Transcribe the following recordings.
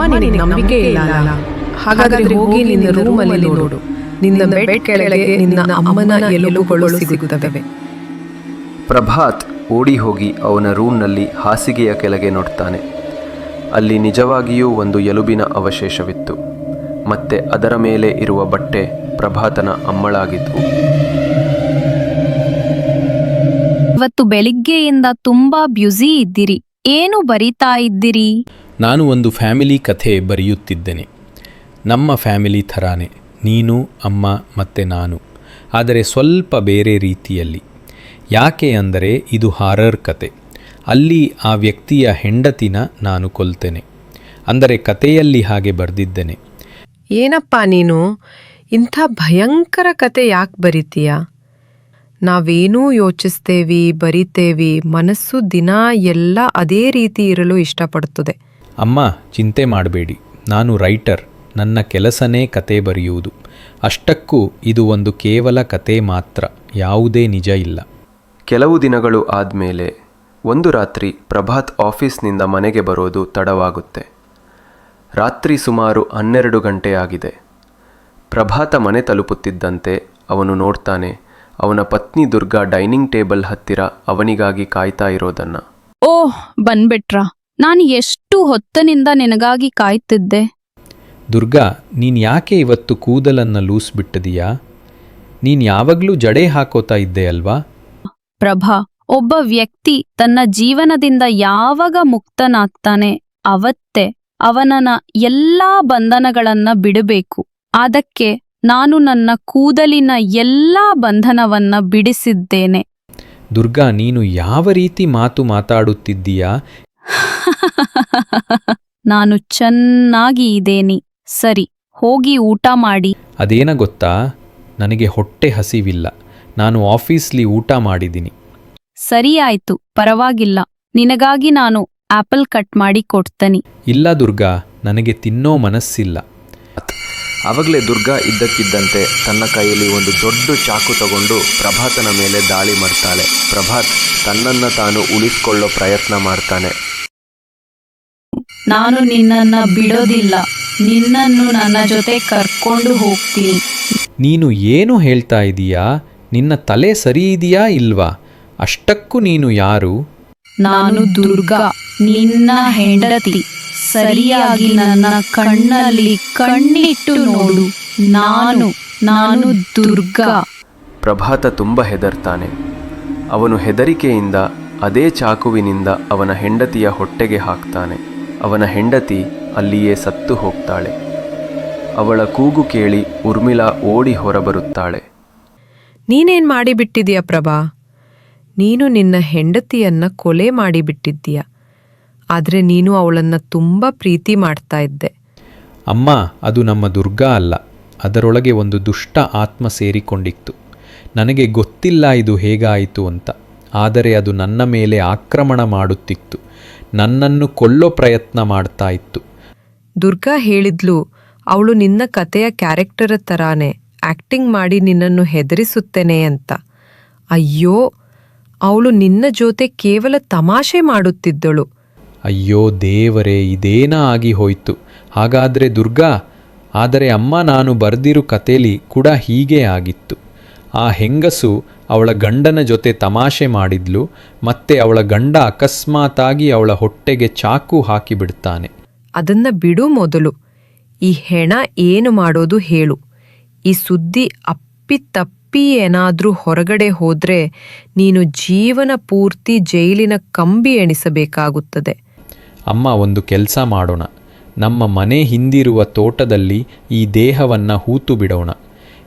ಅಮ್ಮ ನಿನಗೆ ನಂಬಿಕೆ ಇಲ್ಲ ಅಲ್ಲ ಹಾಗಾದ್ರೆ ಹೋಗಿ ನಿನ್ನ ರೂಮಲ್ಲಿ ನೋಡು. ನಿನ್ನ ಬೆಡ್ ಕೆಳಗೆ ನಿನ್ನ ಅಮ್ಮನ ಎಲುಬುಗಳು ಸಿಗುತ್ತವೆ. ಪ್ರಭಾತ್ ಓಡಿ ಹೋಗಿ ಅವನ ರೂಮ್ನಲ್ಲಿ ಹಾಸಿಗೆಯ ಕೆಳಗೆ ನೋಡ್ತಾನೆ. ಅಲ್ಲಿ ನಿಜವಾಗಿಯೂ ಒಂದು ಎಲುಬಿನ ಅವಶೇಷವಿತ್ತು. ಮತ್ತೆ ಅದರ ಮೇಲೆ ಇರುವ ಬಟ್ಟೆ ಪ್ರಭಾತನ ಅಮ್ಮಳಾಗಿದ್ವು ಇವತ್ತು ಬೆಳಿಗ್ಗೆಯಿಂದ ತುಂಬಾ ಬ್ಯುಸಿ ಇದ್ದೀರಿ. ಏನು ಬರಿತಾ ಇದ್ದೀರಿ? ನಾನು ಒಂದು ಫ್ಯಾಮಿಲಿ ಕಥೆ ಬರೆಯುತ್ತಿದ್ದೇನೆ. ನಮ್ಮ ಫ್ಯಾಮಿಲಿ ಥರಾನೇ, ನೀನು, ಅಮ್ಮ ಮತ್ತು ನಾನು. ಆದರೆ ಸ್ವಲ್ಪ ಬೇರೆ ರೀತಿಯಲ್ಲಿ. ಯಾಕೆ ಅಂದರೆ ಇದು ಹಾರರ್ ಕತೆ. ಅಲ್ಲಿ ಆ ವ್ಯಕ್ತಿಯ ಹೆಂಡತಿನ ನಾನು ಕೊಲ್ತೇನೆ. ಅಂದರೆ ಕತೆಯಲ್ಲಿ ಹಾಗೆ ಬರೆದಿದ್ದೇನೆ. ಏನಪ್ಪ ನೀನು? ಇಂಥ ಭಯಂಕರ ಕತೆ ಯಾಕೆ ಬರಿತೀಯ? ನಾವೇನೂ ಯೋಚಿಸ್ತೇವಿ, ಬರಿತೇವಿ, ಮನಸ್ಸು ದಿನ ಎಲ್ಲ ಅದೇ ರೀತಿ ಇರಲು ಇಷ್ಟಪಡುತ್ತದೆ ಅಮ್ಮ ಚಿಂತೆ ಮಾಡಬೇಡಿ. ನಾನು ರೈಟರ್. ನನ್ನ ಕೆಲಸನೇ ಕತೆ ಬರೆಯುವುದು. ಅಷ್ಟಕ್ಕೂ ಇದು ಒಂದು ಕೇವಲ ಕತೆ ಮಾತ್ರ. ಯಾವುದೇ ನಿಜ ಇಲ್ಲ. ಕೆಲವು ದಿನಗಳು ಆದಮೇಲೆ ಒಂದು ರಾತ್ರಿ ಪ್ರಭಾತ್ ಆಫೀಸ್ನಿಂದ ಮನೆಗೆ ಬರೋದು ತಡವಾಗುತ್ತೆ. ರಾತ್ರಿ ಸುಮಾರು ಹನ್ನೆರಡು ಗಂಟೆ ಆಗಿದೆ. ಪ್ರಭಾತ ಮನೆ ತಲುಪುತ್ತಿದ್ದಂತೆ ಅವನು ನೋಡ್ತಾನೆ ಅವನ ಪತ್ನಿ ದುರ್ಗಾ ಡೈನಿಂಗ್ ಟೇಬಲ್ ಹತ್ತಿರ ಅವನಿಗಾಗಿ ಕಾಯ್ತಾ ಇರೋದನ್ನು. ಓಹ್ ಬಂದ್ಬಿಟ್ರಾ? ನಾನು ಎಷ್ಟು ಹೊತ್ತನಿಂದ ನಿನಗಾಗಿ ಕಾಯ್ತಿದ್ದೆ? ದುರ್ಗಾ ನೀನು ಯಾಕೆ ಇವತ್ತು ಕೂದಲನ್ನು ಲೂಸ್ ಬಿಟ್ಟಿದೀಯಾ ನೀನು ಯಾವಾಗಲೂ ಜಡೆ ಹಾಕೋತಾ ಇದ್ದೆ ಅಲ್ವಾ? ಪ್ರಭಾ ಒಬ್ಬ ವ್ಯಕ್ತಿ ತನ್ನ ಜೀವನದಿಂದ ಯಾವಾಗ ಮುಕ್ತನಾಗ್ತಾನೆ ಅವತ್ತೆ ಅವನನ ಎಲ್ಲಾ ಬಂಧನಗಳನ್ನ ಬಿಡಬೇಕು. ಅದಕ್ಕೆ ನಾನು ನನ್ನ ಕೂದಲಿನ ಎಲ್ಲಾ ಬಂಧನವನ್ನ ಬಿಡಿಸಿದ್ದೇನೆ. ದುರ್ಗಾ ನೀನು ಯಾವ ರೀತಿ ಮಾತು ಮಾತಾಡುತ್ತಿದ್ದೀಯಾ? ನಾನು ಚೆನ್ನಾಗಿ ಇದ್ದೇನೆ. ಸರಿ ಹೋಗಿ ಊಟ ಮಾಡಿ. ಅದೇನ ಗೊತ್ತಾ? ನನಗೆ ಹೊಟ್ಟೆ ಹಸಿವಿಲ್ಲ. ನಾನು ಆಫೀಸ್ಲಿ ಊಟ ಮಾಡಿದ್ದೀನಿ. ಸರಿ ಆಯ್ತು ಪರವಾಗಿಲ್ಲ. ನಿನಗಾಗಿ ನಾನು ಆಪಲ್ ಕಟ್ ಮಾಡಿ ಕೊಡ್ತೇನೆ. ಇಲ್ಲ ದುರ್ಗಾ ನನಗೆ ತಿನ್ನೋ ಮನಸ್ಸಿಲ್ಲ. ಆವಾಗಲೇ ದುರ್ಗಾ ಇದ್ದಕ್ಕಿದ್ದಂತೆ ತನ್ನ ಕೈಯಲ್ಲಿ ಒಂದು ದೊಡ್ಡ ಚಾಕು ತಗೊಂಡು ಪ್ರಭಾತನ ಮೇಲೆ ದಾಳಿ ಮಾಡ್ತಾಳೆ. ಪ್ರಭಾತ್ ತನ್ನನ್ನು ತಾನು ಉಳಿಸ್ಕೊಳ್ಳೋ ಪ್ರಯತ್ನ ಮಾಡ್ತಾನೆ. ನಾನು ನಿನ್ನನ್ನ ಬಿಡೋದಿಲ್ಲ. ನಿನ್ನನ್ನು ನನ್ನ ಜೊತೆ ಕರ್ಕೊಂಡು ಹೋಗ್ತೀನಿ. ನೀನು ಏನು ಹೇಳ್ತಾ ಇದೀಯಾ? ನಿನ್ನ ತಲೆ ಸರಿ ಇದೆಯಾ ಇಲ್ವಾ? ಅಷ್ಟಕ್ಕೂ ನೀನು ಯಾರು? ನಾನು ದುರ್ಗಾ. ನಿನ್ನ ಹೆಂಡತಿ. ಸರಿಯಾಗಿ ನನ್ನ ಕಣ್ಣಲ್ಲಿ ಕಣ್ಣಿಟ್ಟು ನೋಡು. ನಾನು ನಾನು ದುರ್ಗಾ. ಪ್ರಭಾತ ತುಂಬ ಹೆದರ್ತಾನೆ. ಅವನು ಹೆದರಿಕೆಯಿಂದ ಅದೇ ಚಾಕುವಿನಿಂದ ಅವನ ಹೆಂಡತಿಯ ಹೊಟ್ಟೆಗೆ ಹಾಕ್ತಾನೆ. ಅವನ ಹೆಂಡತಿ ಅಲ್ಲಿಯೇ ಸತ್ತು ಹೋಗ್ತಾಳೆ. ಅವಳ ಕೂಗು ಕೇಳಿ ಉರ್ಮಿಳಾ ಓಡಿ ಹೊರಬರುತ್ತಾಳೆ. ನೀನೇನ್ ಮಾಡಿಬಿಟ್ಟಿದೀಯ ಪ್ರಭಾ? ನೀನು ನಿನ್ನ ಹೆಂಡತಿಯನ್ನ ಕೊಲೆ ಮಾಡಿಬಿಟ್ಟಿದ್ದೀಯ. ಆದ್ರೆ ನೀನು ಅವಳನ್ನ ತುಂಬ ಪ್ರೀತಿ ಮಾಡ್ತಾ ಇದ್ದೆ. ಅಮ್ಮ ಅದು ನಮ್ಮ ದುರ್ಗಾ ಅಲ್ಲ. ಅದರೊಳಗೆ ಒಂದು ದುಷ್ಟ ಆತ್ಮ ಸೇರಿಕೊಂಡಿತ್ತು. ನನಗೆ ಗೊತ್ತಿಲ್ಲ ಇದು ಹೇಗಾಯಿತು ಅಂತ. ಆದರೆ ಅದು ನನ್ನ ಮೇಲೆ ಆಕ್ರಮಣ ಮಾಡುತ್ತಿತ್ತು. ನನ್ನನ್ನು ಕೊಲ್ಲೋ ಪ್ರಯತ್ನ ಮಾಡ್ತಾ ಇತ್ತು. ದುರ್ಗಾ ಹೇಳಿದ್ಲು ಅವಳು ನಿನ್ನ ಕತೆಯ ಕ್ಯಾರೆಕ್ಟರ ತರಾನೆ ಆಕ್ಟಿಂಗ್ ಮಾಡಿ ನಿನ್ನನ್ನು ಹೆದರಿಸುತ್ತೇನೆ ಅಂತ. ಅಯ್ಯೋ ಅವಳು ನಿನ್ನ ಜೊತೆ ಕೇವಲ ತಮಾಷೆ ಮಾಡುತ್ತಿದ್ದಳು. ಅಯ್ಯೋ ದೇವರೇ ಇದೇನ ಆಗಿ ಹೋಯ್ತು. ಹಾಗಾದರೆ ದುರ್ಗಾ ಆದರೆ ಅಮ್ಮ ನಾನು ಬರೆದಿರೋ ಕಥೆಲಿ ಕೂಡ ಹೀಗೆ ಆಗಿತ್ತು. ಆ ಹೆಂಗಸು ಅವಳ ಗಂಡನ ಜೊತೆ ತಮಾಷೆ ಮಾಡಿದ್ಲು ಮತ್ತೆ ಅವಳ ಗಂಡ ಅಕಸ್ಮಾತಾಗಿ ಅವಳ ಹೊಟ್ಟೆಗೆ ಚಾಕು ಹಾಕಿಬಿಡ್ತಾನೆ ಅದನ್ನ ಬಿಡು ಮೊದಲು. ಈ ಹೆಣ ಏನು ಮಾಡೋದು ಹೇಳು. ಈ ಸುದ್ದಿ ಅಪ್ಪಿತಪ್ಪಿ ಏನಾದ್ರೂ ಹೊರಗಡೆ ಹೋದ್ರೆ ನೀನು ಜೀವನ ಪೂರ್ತಿ ಜೈಲಿನ ಕಂಬಿ ಎಣಿಸಬೇಕಾಗುತ್ತದೆ. ಅಮ್ಮ ಒಂದು ಕೆಲಸ ಮಾಡೋಣ. ನಮ್ಮ ಮನೆ ಹಿಂದಿರುವ ತೋಟದಲ್ಲಿ ಈ ದೇಹವನ್ನು ಹೂತು ಬಿಡೋಣ.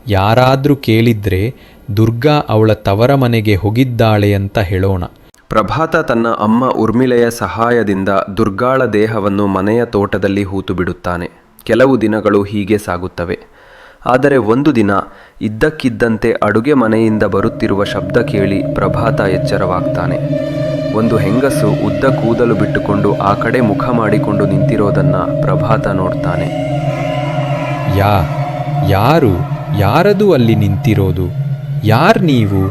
ಯಾರಾದರೂ ಕೇಳಿದ್ರೆ ದುರ್ಗಾ ಅವಳ ತವರ ಮನೆಗೆ ಹೋಗಿದ್ದಾಳೆ ಅಂತ ಹೇಳೋಣ. ಪ್ರಭಾತ ತನ್ನ ಅಮ್ಮ ಉರ್ಮಿಳೆಯ ಸಹಾಯದಿಂದ ದುರ್ಗಾಳ ದೇಹವನ್ನು ಮನೆಯ ತೋಟದಲ್ಲಿ ಹೂತು ಬಿಡುತ್ತಾನೆ ಕೆಲವು ದಿನಗಳು ಹೀಗೆ ಸಾಗುತ್ತವೆ. ಆದರೆ ಒಂದು ದಿನ ಇದ್ದಕ್ಕಿದ್ದಂತೆ ಅಡುಗೆ ಮನೆಯಿಂದ ಬರುತ್ತಿರುವ ಶಬ್ದ ಕೇಳಿ ಪ್ರಭಾತ ಎಚ್ಚರವಾಗ್ತಾನೆ. ಒಂದು ಹೆಂಗಸು ಉದ್ದ ಕೂದಲು ಬಿಟ್ಟುಕೊಂಡು ಆ ಕಡೆ ಮುಖ ಮಾಡಿಕೊಂಡು ನಿಂತಿರೋದನ್ನ ಪ್ರಭಾತ ನೋಡ್ತಾನೆ. ಯಾ ಯಾರು? ಯಾರದು ಅಲ್ಲಿ ನಿಂತಿರೋದು? ಯಾರ್ ನೀವು?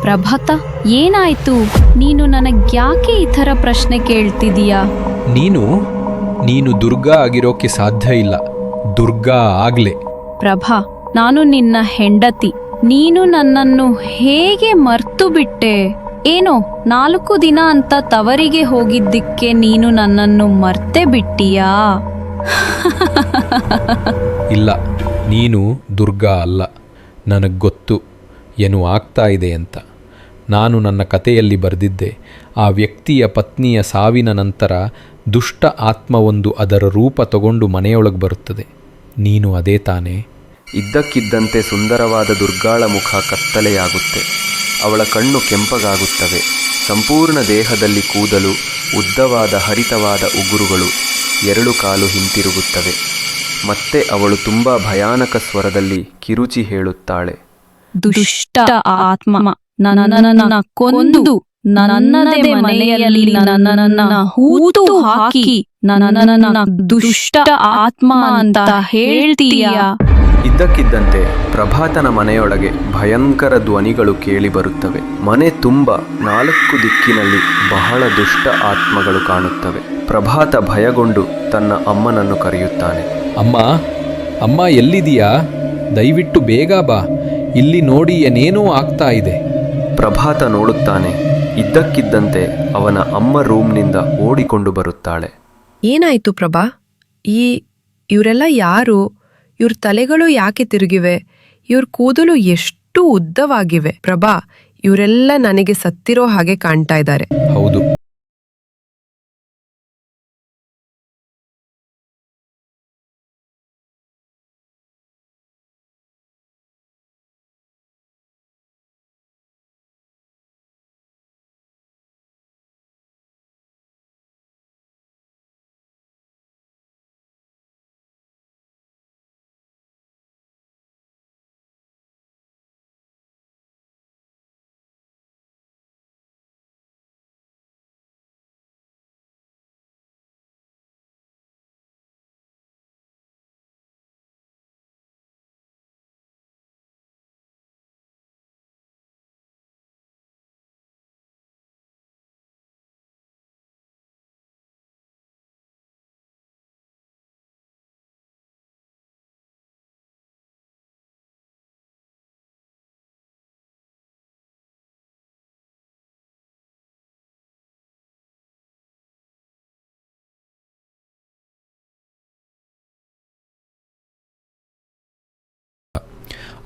ಪ್ರಭಾತ ಏನಾಯ್ತು? ನೀನು ನನಗ್ಯಾಕೆ ಈ ಥರ ಪ್ರಶ್ನೆ ಕೇಳ್ತಿದೀಯಾ? ನೀನು ನೀನು ದುರ್ಗಾ ಆಗಿರೋಕೆ ಸಾಧ್ಯ ಇಲ್ಲ. ದುರ್ಗಾ ಆಗ್ಲೆ. ಪ್ರಭಾ ನಾನು ನಿನ್ನ ಹೆಂಡತಿ. ನೀನು ನನ್ನನ್ನು ಹೇಗೆ ಮರ್ತು ಬಿಟ್ಟೆ ಏನೋ ನಾಲ್ಕು ದಿನ ಅಂತ ತವರಿಗೆ ಹೋಗಿದ್ದಕ್ಕೆ ನೀನು ನನ್ನನ್ನು ಮರ್ತೆ ಬಿಟ್ಟಿಯಾ? ಇಲ್ಲ. ನೀನು ದುರ್ಗಾ ಅಲ್ಲ, ನನಗೆ ಗೊತ್ತು ಏನು ಆಗ್ತಾ ಇದೆ ಅಂತ. ನಾನು ನನ್ನ ಕಥೆಯಲ್ಲಿ ಬರೆದಿದ್ದೆ, ಆ ವ್ಯಕ್ತಿಯ ಪತ್ನಿಯ ಸಾವಿನ ನಂತರ ದುಷ್ಟ ಆತ್ಮವೊಂದು ಅದರ ರೂಪ ತಗೊಂಡು ಮನೆಯೊಳಗೆ ಬರುತ್ತದೆ. ನೀನು ಅದೇ ತಾನೇ. ಇದ್ದಕ್ಕಿದ್ದಂತೆ ಸುಂದರವಾದ ದುರ್ಗಾಳ ಮುಖ ಕತ್ತಲೆಯಾಗುತ್ತೆ. ಅವಳ ಕಣ್ಣು ಕೆಂಪಗಾಗುತ್ತವೆ. ಸಂಪೂರ್ಣ ದೇಹದಲ್ಲಿ ಕೂದಲು, ಉದ್ದವಾದ ಹರಿತವಾದ ಉಗುರುಗಳು, ಎರಡು ಕಾಲು ಹಿಂತಿರುಗುತ್ತವೆ. ಮತ್ತೆ ಅವಳು ತುಂಬಾ ಭಯಾನಕ ಸ್ವರದಲ್ಲಿ ಕಿರುಚಿ ಹೇಳುತ್ತಾಳೆ. ದುಷ್ಟ ಆತ್ಮ ಕೊಂದು ನನ್ನದೇ ಮನೆಯಲ್ಲಿ ನನ್ನನ್ನ ಹೂತು ಹಾಕಿ ದುಷ್ಟ ಆತ್ಮ ಅಂತ ಹೇಳ್ತೀಯ? ಇದ್ದಕ್ಕಿದ್ದಂತೆ ಪ್ರಭಾತನ ಮನೆಯೊಳಗೆ ಭಯಂಕರ ಧ್ವನಿಗಳು ಕೇಳಿಬರುತ್ತವೆ ಮನೆ ತುಂಬ ನಾಲ್ಕು ದಿಕ್ಕಿನಲ್ಲಿ ಬಹಳ ದುಷ್ಟ ಆತ್ಮಗಳು ಕಾಣುತ್ತವೆ. ಪ್ರಭಾತ ಭಯಗೊಂಡು ತನ್ನ ಅಮ್ಮನನ್ನು ಕರೆಯುತ್ತಾನೆ. ಅಮ್ಮ ಅಮ್ಮ ಎಲ್ಲಿದೀಯಾ ದಯವಿಟ್ಟು ಬೇಗ ಬಾ. ಇಲ್ಲಿ ನೋಡಿ ಏನೇನೋ ಆಗ್ತಾ ಇದೆ. ಪ್ರಭಾತ ನೋಡುತ್ತಾನೆ. ಇದ್ದಕ್ಕಿದ್ದಂತೆ ಅವನ ಅಮ್ಮ ರೂಮ್ನಿಂದ ಓಡಿಕೊಂಡು ಬರುತ್ತಾಳೆ. ಏನಾಯ್ತು ಪ್ರಭಾ? ಈ ಇವರೆಲ್ಲ ಯಾರು? ಇವ್ರ ತಲೆಗಳು ಯಾಕೆ ತಿರುಗಿವೆ? ಇವ್ರ ಕೂದಲು ಎಷ್ಟು ಉದ್ದವಾಗಿವೆ? ಪ್ರಭಾ ಇವರೆಲ್ಲ ನನಗೆ ಸತ್ತಿರೋ ಹಾಗೆ ಕಾಣ್ತಾ ಇದ್ದಾರೆ. ಹೌದು.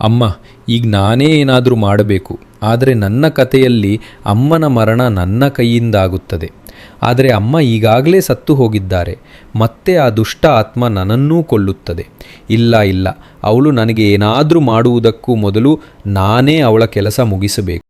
ಅಮ್ಮ, ಈಗ ನಾನೇ ಏನಾದರೂ ಮಾಡಬೇಕು. ಆದರೆ ನನ್ನ ಕಥೆಯಲ್ಲಿ ಅಮ್ಮನ ಮರಣ ನನ್ನ ಕೈಯಿಂದಾಗುತ್ತದೆ. ಆದರೆ ಅಮ್ಮ ಈಗಾಗಲೇ ಸತ್ತು ಹೋಗಿದ್ದಾರೆ. ಮತ್ತೆ ಆ ದುಷ್ಟ ಆತ್ಮ ನನ್ನನ್ನೂ ಕೊಲ್ಲುತ್ತದೆ. ಇಲ್ಲ ಇಲ್ಲ, ಅವಳು ನನಗೆ ಏನಾದರೂ ಮಾಡುವುದಕ್ಕೂ ಮೊದಲು ನಾನೇ ಅವಳ ಕೆಲಸ ಮುಗಿಸಬೇಕು.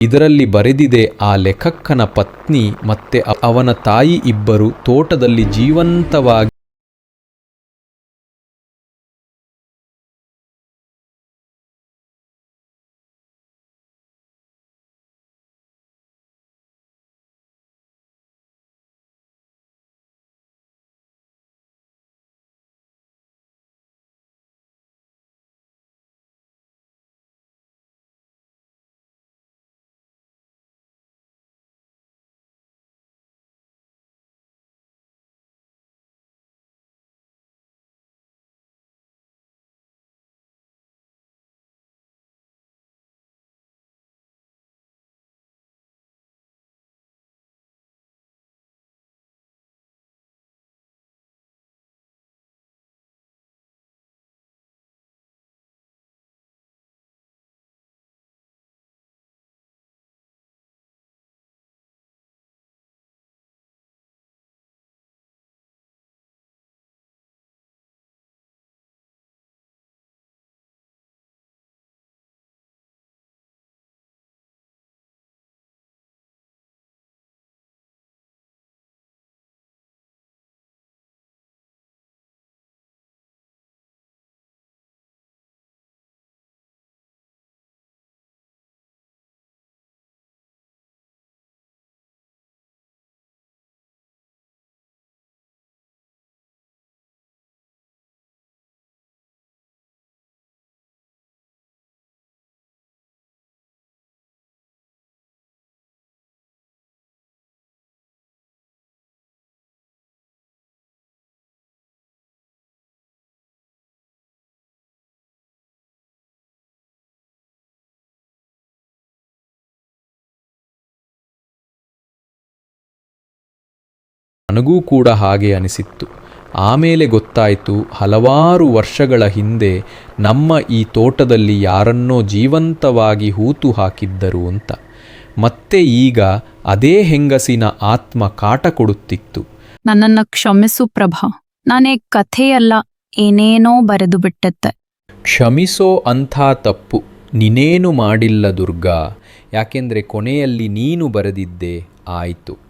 ಇದರಲ್ಲಿ ಬರೆದಿದೆ ಆ ಲೆಖಕ್ಕನ ಪತ್ನಿ ಮತ್ತೆ ಅವನ ತಾಯಿ ಇಬ್ಬರು ತೋಟದಲ್ಲಿ ಜೀವಂತವಾಗಿ ನನಗೂ ಕೂಡ ಹಾಗೆ ಅನಿಸಿತ್ತು. ಆಮೇಲೆ ಗೊತ್ತಾಯಿತು ಹಲವಾರು ವರ್ಷಗಳ ಹಿಂದೆ ನಮ್ಮ ಈ ತೋಟದಲ್ಲಿ ಯಾರನ್ನೋ ಜೀವಂತವಾಗಿ ಹೂತು ಹಾಕಿದ್ದರು ಅಂತ. ಮತ್ತೆ ಈಗ ಅದೇ ಹೆಂಗಸಿನ ಆತ್ಮ ಕಾಟ ಕೊಡುತ್ತಿತ್ತು. ನನ್ನನ್ನು ಕ್ಷಮಿಸು ಪ್ರಭಾ. ನಾನೇ ಕಥೆಯಲ್ಲ ಏನೇನೋ ಬರೆದು ಬಿಟ್ಟತ್ತೆ ಕ್ಷಮಿಸೋ ಅಂಥ ತಪ್ಪು ನೀನೇನು ಮಾಡಿಲ್ಲ ದುರ್ಗಾ. ಯಾಕೆಂದರೆ ಕೊನೆಯಲ್ಲಿ ನೀನು ಬರೆದಿದ್ದೆ ಆಯಿತು.